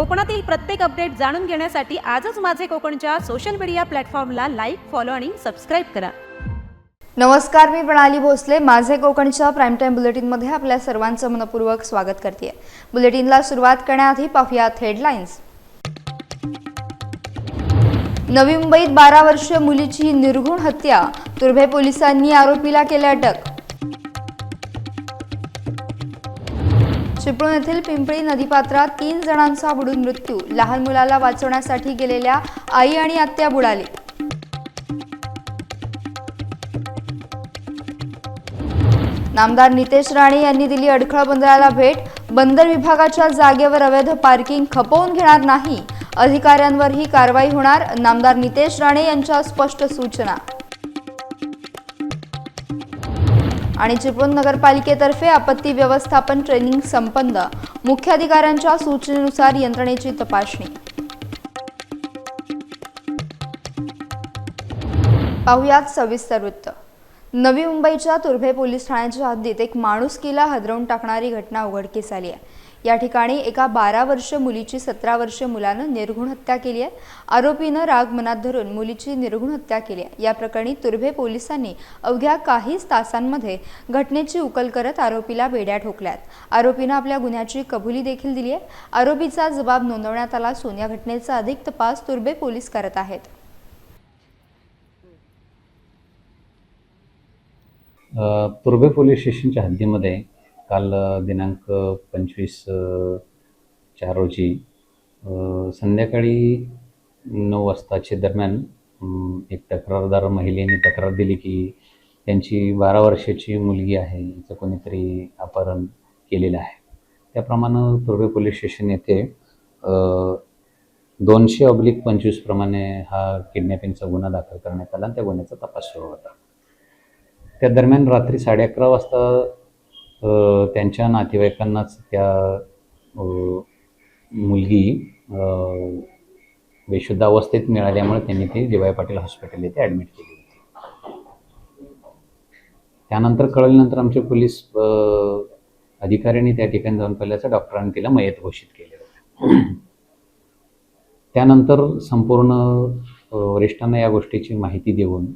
कोकणातील प्रत्येक अपडेट जाणून घेण्यासाठी आजच माझे कोकणच्या सोशल मीडिया प्लॅटफॉर्मला लाईक फॉलो आणि सबस्क्राईब करा. नमस्कार मी प्रणाली भोसले. माझे कोकणच्या प्राईम टाईम बुलेटिनमध्ये आपल्या सर्वांचं मनपूर्वक स्वागत करते बुलेटिनला सुरुवात करण्याआधी पाहूयात हेडलाईन्स नवी मुंबईत बारा वर्षीय मुलीची निर्घुण हत्या. तुर्भे पोलिसांनी आरोपीला केले अटक. चिपळूण येथील पिंपळी नदीपात्रात तीन जणांचा बुडून मृत्यू. लहान मुलाला वाचवण्यासाठी गेलेल्या आई आणि आत्या बुडाले. नामदार नितेश राणे यांनी दिली अडखळ बंदराला भेट. बंदर विभागाच्या जागेवर अवैध पार्किंग खपवून घेणार नाही. अधिकाऱ्यांवरही कारवाई होणार. नामदार नितेश राणे यांच्या स्पष्ट सूचना. आणि चिपळूण नगरपालिकेतर्फे आपत्ती व्यवस्थापन ट्रेनिंग संपन्न. मुख्याधिकाऱ्यांच्या सूचनेनुसार यंत्रणेची तपासणी. पाहुयात सविस्तर वृत्त. नवी मुंबईच्या तुर्भे पोलीस ठाण्याच्या हद्दीत एक माणूसकीला हदरवून टाकणारी घटना उघडकीस आली आहे. या ठिकाणी एका बारा वर्ष मुलीची सतरा वर्ष मुलानं निर्घुण हत्या केली आहे. आरोपीनं राग मनात धरून मुलीची निर्घुण हत्या केली आहे. या प्रकरणी तुर्भे पोलिसांनी अवघ्या काहीच तासांमध्ये घटनेची उकल करत आरोपीला बेड्या ठोकल्यात आरोपीनं आपल्या गुन्ह्याची कबुली देखील दिली आहे. आरोपीचा जबाब नोंदवण्यात आला असून या घटनेचा अधिक तपास तुर्भे पोलीस करत आहेत. तुर्भे पोलीस स्टेशनच्या हद्दीमध्ये काल दिनांक पंचवीस चार रोजी संध्याकाळी नऊ वाजताच्या दरम्यान एक तक्रारदार महिलेने तक्रार दिली की त्यांची बारा वर्षाची मुलगी आहे हिचं कोणीतरी अपहरण केलेलं आहे. त्याप्रमाणे पूर्वे पोलीस स्टेशन येथे दोनशे ऑब्लिक पंचवीस प्रमाणे हा किडनॅपिंगचा गुन्हा दाखल करण्यात आला आणि त्या गुन्ह्याचा तपास सुरू होता. त्या दरम्यान रात्री साडे अकरा वाजता त्यांच्या नातेवाईकांनाच त्या मुलगी अ, बेशुद्ध अवस्थेत मिळाल्यामुळे त्यांनी ती डी वाय पाटील हॉस्पिटल येथे ॲडमिट केली होती. त्यानंतर कळल्यानंतर आमचे पोलीस अधिकाऱ्यांनी त्या ठिकाणी जाऊन पाहिल्याचं डॉक्टरांनी तिला मयत घोषित केले. होते त्यानंतर संपूर्ण वरिष्ठांना या गोष्टीची माहिती देऊन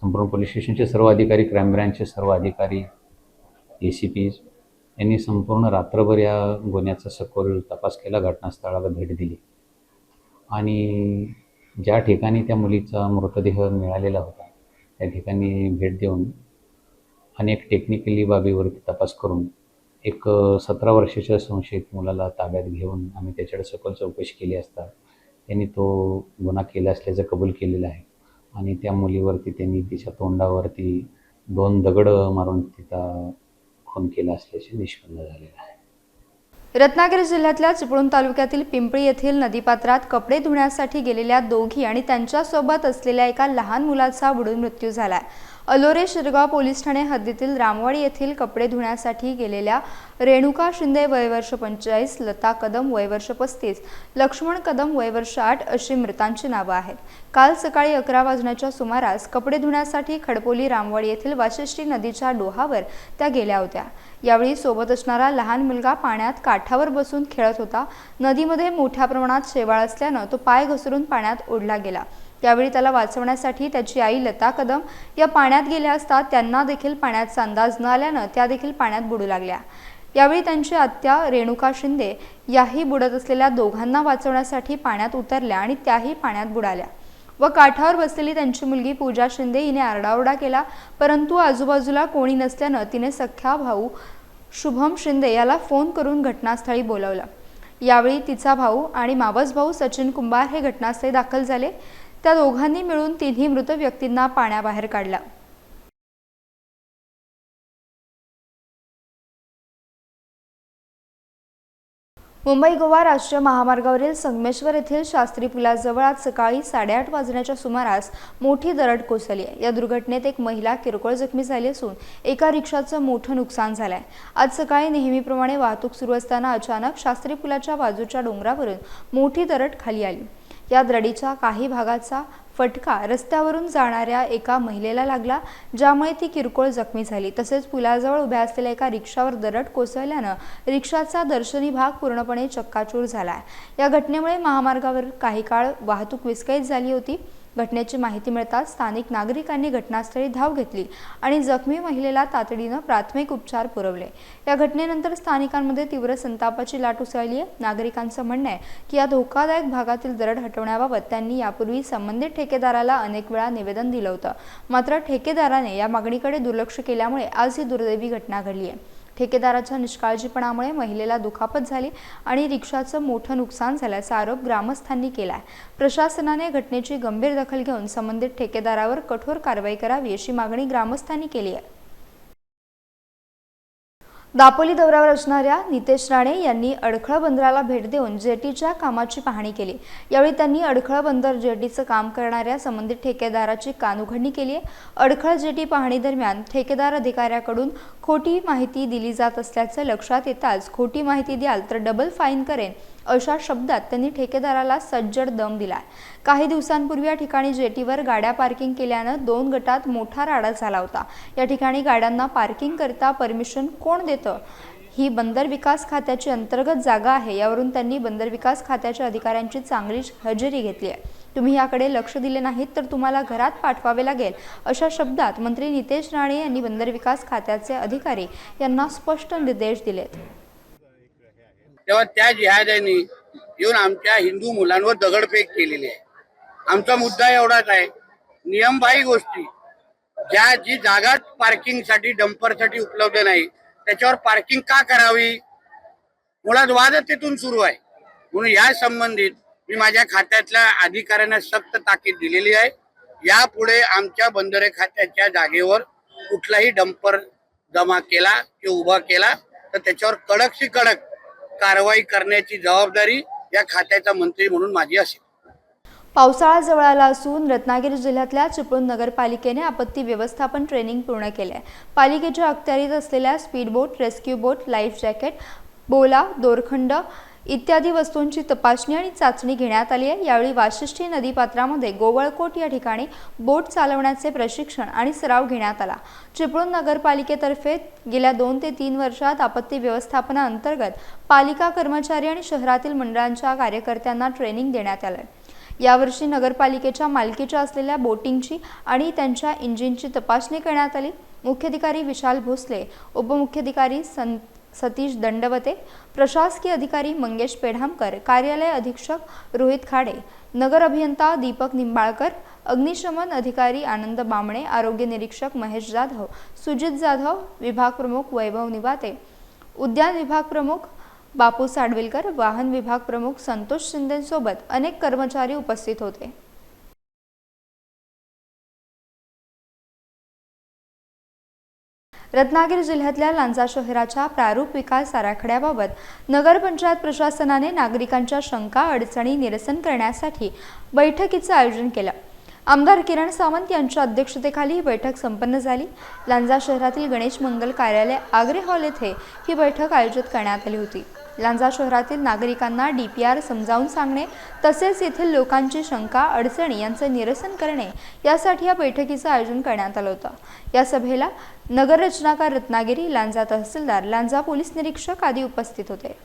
संपूर्ण पोलीस स्टेशनचे सर्व अधिकारी क्राईम ब्रँचचे सर्व अधिकारी ए सी पी यांनी संपूर्ण रात्रभर या गुन्ह्याचा सखोल तपास केला घटनास्थळाला भेट दिली. आणि ज्या ठिकाणी त्या मुलीचा मृतदेह मिळालेला होता त्या ठिकाणी भेट देऊन अनेक टेक्निकली बाबीवरती तपास करून एक सतरा वर्षाच्या संशयित मुलाला ताब्यात घेऊन आम्ही त्याच्याकडे सखोल चौकशी केली असता त्यांनी तो गुन्हा केला असल्याचं कबूल केलेलं आहे. आणि त्या मुलीवरती त्यांनी तिच्या तोंडावरती दोन दगड मारून तिचा खून केला असल्याचे निष्पन्न झालेलं आहे. रत्नागिरी जिल्ह्यातल्या चिपळूण तालुक्यातील पिंपळी येथील नदीपात्रात कपडे धुण्यासाठी गेलेल्या दोघी आणि त्यांच्यासोबत असलेल्या एका लहान मुलाचा बुडून मृत्यू झालाय. अलोरे शिरगाव पोलीस ठाणे हद्दीतील रामवाडी येथील कपडे धुण्यासाठी गेलेल्या रेणुका शिंदे वयवर्ष पंचेचाळीस लता कदम वयवर्ष पस्तीस लक्ष्मण कदम वयवर्ष आठ अशी मृतांची नावं आहेत. काल सकाळी अकरा वाजण्याच्या सुमारास कपडे धुण्यासाठी खडपोली रामवाडी येथील वाशिष्ठी नदीच्या डोहावर त्या गेल्या होत्या. यावेळी सोबत असणारा लहान मुलगा पाण्यात काठावर बसून खेळत होता. नदीमध्ये मोठ्या प्रमाणात शेवाळ असल्यानं तो पाय घसरून पाण्यात ओढला गेला. त्यावेळी त्याला वाचवण्यासाठी त्याची आई लता कदम या पाण्यात गेल्या असता त्यांना देखील पाण्याचा अंदाज न आल्यानं त्या देखील पाण्यात बुडू लागल्या. यावेळी त्यांची आत्या रेणुका शिंदे याही बुडत असलेल्या दोघांना वाचवण्यासाठी पाण्यात उतरल्या आणि त्याही पाण्यात बुडाल्या. व काठावर बसलेली त्यांची मुलगी पूजा शिंदे हिने आरडाओरडा केला परंतु आजूबाजूला कोणी नसल्यानं तिने सख्ख्या भाऊ शुभम शिंदे याला फोन करून घटनास्थळी बोलवलं. यावेळी तिचा भाऊ आणि मावस भाऊ सचिन कुंभार हे घटनास्थळी दाखल झाले. त्या दोघांनी मिळून तिन्ही मृत व्यक्तींना पाण्याबाहेर काढला. मुंबई गोवा राष्ट्रीय महामार्गावरील संगमेश्वर येथील शास्त्री पुलाजवळ आज सकाळी साडेआठ वाजण्याच्या सुमारास मोठी दरड कोसळली आहे. या दुर्घटनेत एक महिला किरकोळ जखमी झाली असून एका रिक्षाचं मोठं नुकसान झालं आहे आज सकाळी नेहमीप्रमाणे वाहतूक सुरू असताना अचानक शास्त्री पुलाच्या बाजूच्या डोंगरावरून मोठी दरड खाली आली. या दडीच्या काही भागाचा फटका रस्त्यावरून जाणाऱ्या एका महिलेला लागला ज्यामुळे ती किरकोळ जखमी झाली. तसेच पुलाजवळ उभ्या असलेल्या एका रिक्षावर दरड कोसळल्यानं रिक्षाचा दर्शनी भाग पूर्णपणे चक्काचूर झाला. या घटनेमुळे महामार्गावर काही काळ वाहतूक विस्कळीत झाली होती. घटनेची माहिती मिळताच स्थानिक नागरिकांनी घटनास्थळी धाव घेतली आणि जखमी महिलेला तातडीनं प्राथमिक उपचार पुरवले. या घटनेनंतर स्थानिकांमध्ये तीव्र संतापाची लाट उसळली आहे. नागरिकांचं म्हणणं आहे की या धोकादायक भागातील दरड हटवण्याबाबत त्यांनी यापूर्वी संबंधित ठेकेदाराला अनेक वेळा निवेदन दिलं होतं. मात्र ठेकेदाराने या मागणीकडे दुर्लक्ष केल्यामुळे आज ही दुर्दैवी घटना घडली आहे. ठेकेदाराच्या निष्काळजीपणामुळे महिलेला दुखापत झाली आणि रिक्षाचं मोठं नुकसान झाल्याचा आरोप ग्रामस्थांनी केला आहे प्रशासनाने घटनेची गंभीर दखल घेऊन संबंधित ठेकेदारावर कठोर कारवाई करावी अशी मागणी ग्रामस्थांनी केली आहे. दापोली दौऱ्यावर असणाऱ्या नितेश राणे यांनी अडखळ बंदराला भेट देऊन जेटीच्या कामाची पाहणी केली. यावेळी त्यांनी अडखळ बंदर जेटीचं काम करणाऱ्या संबंधित ठेकेदाराची कानउघडणी केली आहे. अडखळ जेटी पाहणी दरम्यान ठेकेदार अधिकाऱ्याकडून खोटी माहिती दिली जात असल्याचं लक्षात येताच खोटी माहिती द्याल तर डबल फाईन करेन अशा शब्दात त्यांनी ठेकेदाराला सज्जड दम दिला काही दिवसांपूर्वी या ठिकाणी जेटीवर गाड्या पार्किंग केल्यानं दोन गटात मोठा राडा झाला होता. या ठिकाणी गाड्यांना पार्किंग करता परमिशन कोण देतं? ही बंदर विकास खात्याची अंतर्गत जागा आहे. यावरून त्यांनी बंदर विकास खात्याच्या अधिकाऱ्यांची चांगलीच हजेरी घेतली आहे. तुम्ही याकडे लक्ष दिले नाहीत तर तुम्हाला घरात पाठवावे लागेल अशा शब्दात मंत्री नितेश राणे यांनी बंदर विकास खात्याचे अधिकारी यांना स्पष्ट निर्देश दिलेत. तेव्हा त्या जिहाद्यांनी येऊन आमच्या हिंदू मुलांवर दगडफेक केलेली आहे. आमचा मुद्दा एवढाच आहे नियमबाही गोष्टी ज्या जी जागा पार्किंगसाठी डंपरसाठी उपलब्ध नाही त्याच्यावर पार्किंग का करावी? मुळात वादच तिथून सुरू आहे. म्हणून या संबंधित मी माझ्या खात्यातल्या अधिकाऱ्यांना सक्त ताकीद दिलेली आहे. यापुढे आमच्या बंदरे खात्याच्या जागेवर कुठलाही डंपर जमा केला किंवा उभा केला तर त्याच्यावर कडकशी कडक कारवाई करण्याची जबाबदारी या खात्याचा मंत्री म्हणून माझी असेल. पावसाळा जवळ आला असून रत्नागिरी जिल्ह्यातल्या चिपळूण नगरपालिकेने आपत्ती व्यवस्थापन ट्रेनिंग पूर्ण केले आहे पालिकेच्या अखत्यारीत असलेल्या speed boat rescue boat life jacket बोला दोरखंड इत्यादी वस्तूंची तपासणी आणि चाचणी घेण्यात आली आहे. यावेळी वाशिष्ठी नदीपात्रामध्ये गोवळकोट या ठिकाणी बोट चालवण्याचे प्रशिक्षण आणि सराव घेण्यात आला. चिपळूण नगरपालिकेतर्फे गेल्या दोन ते तीन वर्षात आपत्ती व्यवस्थापनाअंतर्गत पालिका कर्मचारी आणि शहरातील मंडळांच्या कार्यकर्त्यांना ट्रेनिंग देण्यात आलं आहे यावर्षी नगरपालिकेच्या मालकीच्या असलेल्या बोटिंगची आणि त्यांच्या इंजिनची तपासणी करण्यात आली. मुख्याधिकारी विशाल भोसले उपमुख्याधिकारी सं सतीश दंडवते. प्रशासकीय अधिकारी मंगेश पेढामकर. कार्यालय अधीक्षक रोहित खाडे. नगर अभियंता दीपक निंबाळकर. अग्निशमन अधिकारी आनंद बामणे. आरोग्य निरीक्षक महेश जाधव. सुजित जाधव विभाग प्रमुख वैभव निवाते. उद्यान विभाग प्रमुख बापू साडविलकर. वाहन विभाग प्रमुख संतोष शिंदेसोबत अनेक कर्मचारी उपस्थित होते. रत्नागिरी जिल्ह्यातल्या लांजा शहराच्या प्रारूप विकास आराखड्याबाबत नगरपंचायत प्रशासनाने नागरिकांच्या शंका अडचणी निरसन करण्यासाठी बैठकीचं आयोजन केलं. आमदार किरण सावंत यांच्या अध्यक्षतेखाली ही बैठक संपन्न झाली. लांजा शहरातील गणेश मंगल कार्यालय आग्रे हॉल येथे ही बैठक आयोजित करण्यात आली होती. लांजा शहरातील नागरिकांना डी पी आर समजावून सांगणे तसेच येथील लोकांची शंका अडचणी यांचं निरसन करणे यासाठी या बैठकीचं आयोजन करण्यात आलं होतं. या सभेला नगररचनाकार रत्नागिरी लांजा तहसीलदार लांजा पोलीस निरीक्षक आदी उपस्थित होते.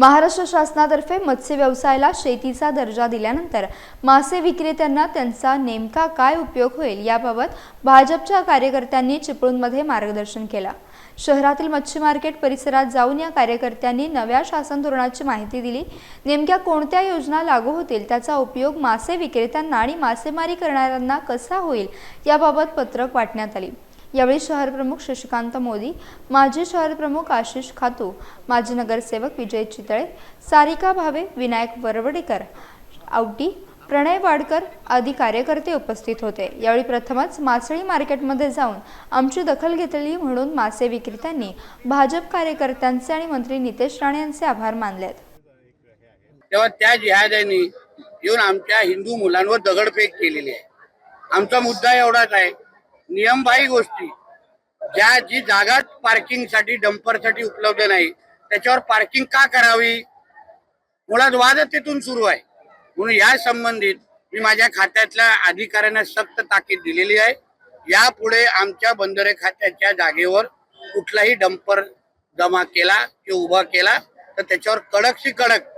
महाराष्ट्र शासनातर्फे मत्स्य व्यवसायाला शेतीचा दर्जा दिल्यानंतर मासे विक्रेत्यांना त्यांचा नेमका काय उपयोग होईल याबाबत भाजपच्या कार्यकर्त्यांनी चिपळूणमध्ये मार्गदर्शन केलं. शहरातील मच्छी मार्केट परिसरात जाऊन या कार्यकर्त्यांनी नव्या शासन धोरणाची माहिती दिली. नेमक्या कोणत्या योजना लागू होतील त्याचा उपयोग मासे विक्रेत्यांना आणि मासेमारी करणाऱ्यांना कसा होईल याबाबत पत्रक वाटण्यात आली. यावेळी शहर प्रमुख शशिकांत मोदी माजी शहर प्रमुख आशिष खातू माजी नगरसेवक विजय चितळे सारिका भावे विनायक वरवडेकर आवटी प्रणय वाडकर आदी कार्यकर्ते उपस्थित होते. यावेळी प्रथमच मासळी मार्केटमध्ये जाऊन आमची दखल घेतली म्हणून मासे विक्रेत्यांनी भाजप कार्यकर्त्यांचे आणि मंत्री नितेश राणे यांचे आभार मानलेत. तेव्हा त्या जिहाद्यांनी येऊन आमच्या हिंदू मुलांवर दगडफेक केलेली आहे. आमचा मुद्दा एवढाच आहे नियमबाही गोष्टी. ज्या जी जागा पार्किंगसाठी डंपरसाठी उपलब्ध नाही त्याच्यावर पार्किंग का करावी? मुळात वाद तिथून सुरू आहे. म्हणून या संबंधित मी माझ्या खात्यातल्या अधिकाऱ्यांना सक्त ताकीद दिलेली आहे. यापुढे आमच्या बंदरे खात्याच्या जागेवर कुठलाही डंपर जमा केला किंवा उभा केला तर त्याच्यावर कडकशी कडक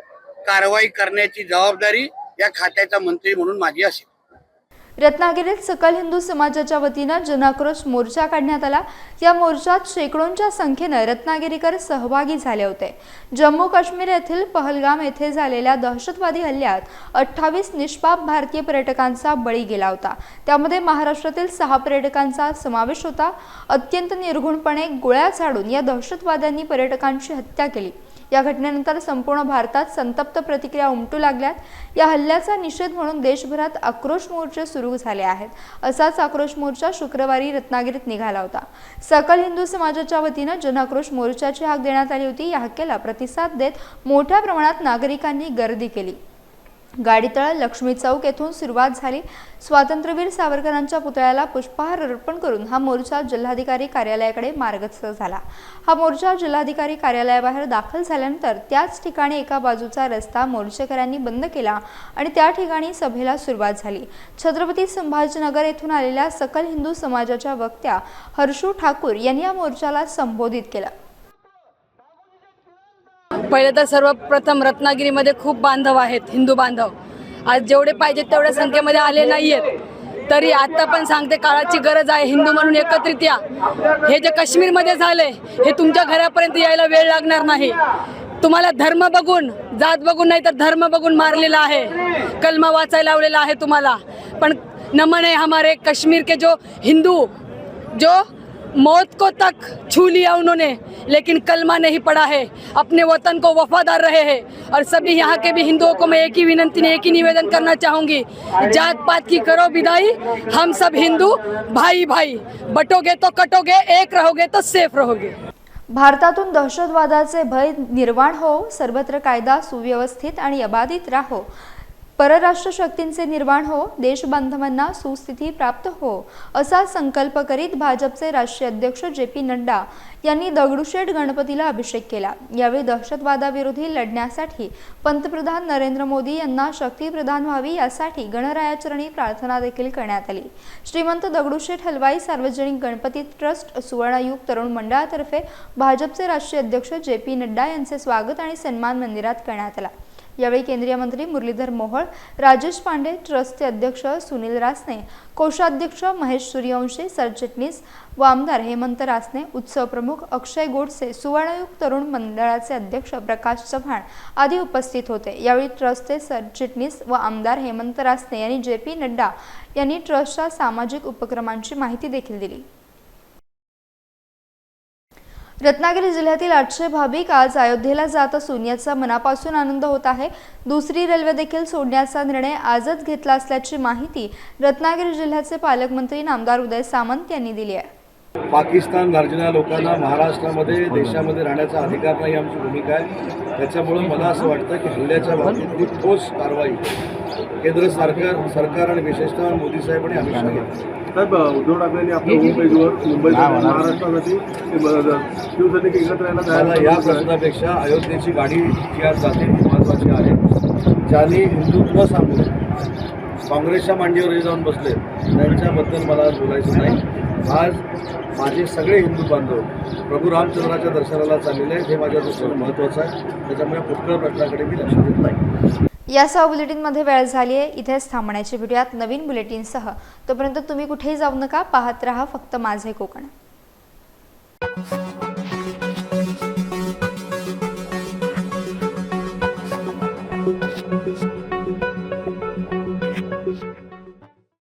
कारवाई करण्याची जबाबदारी या खात्याचा मंत्री म्हणून माझी असेल. रत्नागिरीत सकल हिंदू समाजाच्या वतीनं जनाक्रोश मोर्चा काढण्यात आला. या मोर्चात शेकडोंच्या संख्येनं रत्नागिरीकर सहभागी झाले होते. जम्मू काश्मीर येथील पहलगाम येथे झालेल्या दहशतवादी हल्ल्यात अठ्ठावीस निष्पाप भारतीय पर्यटकांचा बळी गेला होता. त्यामध्ये महाराष्ट्रातील सहा पर्यटकांचा समावेश होता. अत्यंत निर्घुणपणे गोळ्या झाडून या दहशतवाद्यांनी पर्यटकांची हत्या केली. या घटनेनंतर संपूर्ण भारतात संतप्त प्रतिक्रिया उमटू लागल्यात. या हल्ल्याचा निषेध म्हणून देशभरात आक्रोश मोर्चे सुरू झाले आहेत. असाच आक्रोश मोर्चा शुक्रवारी रत्नागिरीत निघाला होता. सकल हिंदू समाजाच्या वतीनं जनआक्रोश मोर्चाची हाक देण्यात आली होती. या हाकेला प्रतिसाद देत मोठ्या प्रमाणात नागरिकांनी गर्दी केली. गाडीतळ लक्ष्मी चौक येथून सुरुवात झाली. स्वातंत्र्यवीर सावरकरांच्या पुतळ्याला पुष्पहार अर्पण करून हा मोर्चा जिल्हाधिकारी कार्यालयाकडे मार्गस्थ झाला. हा मोर्चा जिल्हाधिकारी कार्यालयाबाहेर दाखल झाल्यानंतर त्याच ठिकाणी एका बाजूचा रस्ता मोर्चेकऱ्यांनी बंद केला आणि त्या ठिकाणी सभेला सुरुवात झाली. छत्रपती संभाजीनगर येथून आलेल्या सकल हिंदू समाजाच्या वक्त्या हर्षू ठाकूर यांनी या मोर्चाला संबोधित केलं. पहिले तर सर्वप्रथम रत्नागिरीमध्ये खूप बांधव आहेत हिंदू बांधव. आज जेवढे पाहिजेत तेवढ्या संख्येमध्ये आले नाहीयेत. तरी आता पण सांगते काळाची गरज आहे हिंदू म्हणून एकत्रित या. हे जे काश्मीरमध्ये झाले हे तुमच्या घरापर्यंत यायला वेळ लागणार नाही. तुम्हाला धर्म बघून जात बघून नाही तर धर्म बघून मारलेला आहे. कलमा वाचायला लावलेला आहे तुम्हाला. पण नमन आहे हमारे कश्मीर के जो हिंदू जो मौत को तक छू लिया उन्होंने लेकिन कलमा नहीं पड़ा है। अपने वतन को वफादार रहे हैं। और सभी यहाँ के भी हिंदुओं को मैं एक ही विनंती एक ही निवेदन करना चाहूँगी। जात पात की करो विदाई। हम सब हिंदू भाई भाई बटोगे तो कटोगे एक रहोगे तो सेफ रहोगे। भारतातून दहशतवादाचे भय निर्माण हो सर्वत्र कायदा सुव्यवस्थित आणि अबाधित राहो परराष्ट्र शक्तींचे निर्माण हो देशबांधवांना सुस्थिती प्राप्त हो असा संकल्प करीत भाजपचे राष्ट्रीय अध्यक्ष जे पी नड्डा यांनी दगडूशेठ गणपतीला अभिषेक केला. यावेळी दहशतवादाविरोधी लढण्यासाठी पंतप्रधान नरेंद्र मोदी यांना शक्ती प्रदान व्हावी यासाठी गणरायाचरणी प्रार्थना देखील करण्यात आली. श्रीमंत दगडूशेठ हलवाई सार्वजनिक गणपती ट्रस्ट सुवर्णयुग तरुण मंडळातर्फे भाजपचे राष्ट्रीय अध्यक्ष जे पी नड्डा यांचे स्वागत आणि सन्मान मंदिरात करण्यात आला. यावेळी केंद्रीय मंत्री मुरलीधर मोहोळ राजेश पांडे ट्रस्टचे अध्यक्ष सुनील रासने कोषाध्यक्ष महेश सूर्यवंशी सरचिटणीस व आमदार हेमंत रासने उत्सव प्रमुख अक्षय गोडसे सुवर्णयुग तरुण मंडळाचे अध्यक्ष प्रकाश चव्हाण आदी उपस्थित होते. यावेळी ट्रस्टचे सरचिटणीस व आमदार हेमंत रासने यांनी जे पी नड्डा यांनी ट्रस्टच्या सामाजिक उपक्रमांची माहिती देखील दिली. रत्नागिरी जिल्ह्यातील आठशे भाविक आज अयोध्येला जात असून याचा मनापासून आनंद होत आहे. दुसरी रेल्वे देखील सोडण्याचा निर्णय आजच घेतला असल्याची माहिती रत्नागिरी जिल्ह्याचे पालकमंत्री नामदार उदय सामंत यांनी दिली आहे. पाकिस्तान गार्जिना लोकांना महाराष्ट्रामध्ये देशामध्ये राहण्याचा अधिकार नाही आमची भूमिका आहे. त्याच्यामुळं मला असं वाटतं की हल्ल्याच्या बाबतीतली ठोस कारवाई केंद्र सरकार सरकार आणि विशेषतः मोदी साहेब आणि अमित शहा घेतील साहेब उद्धव ठाकरेंनी आपल्या होमपेजवर मुंबईत महाराष्ट्रासाठी ते ब- शिवसैनिक एकत्र यायला मला या. प्रश्नापेक्षा अयोध्येची गाडी जी आज जाते ती महत्त्वाची आहे. ज्यांनी हिंदुत्व सांगून काँग्रेसच्या मांडीवर जाऊन बसले त्यांच्याबद्दल मला आज बोलायचं नाही. आज माझे सगळे हिंदू बांधव प्रभू रामचंद्राच्या दर्शनाला चाललेले आहेत हे माझ्या दृष्टीनं महत्त्वाचं आहे. त्याच्यामुळे पुष्कळ प्रश्नाकडे मी लक्ष देत नाही. यासह बुलेटिनमध्ये वेळ झाली आहे. इथेच थांबण्याची भेटूयात नवीन बुलेटिनसह. तोपर्यंत तुम्ही कुठेही जाऊ नका. पाहत राहा फक्त माझे कोकण.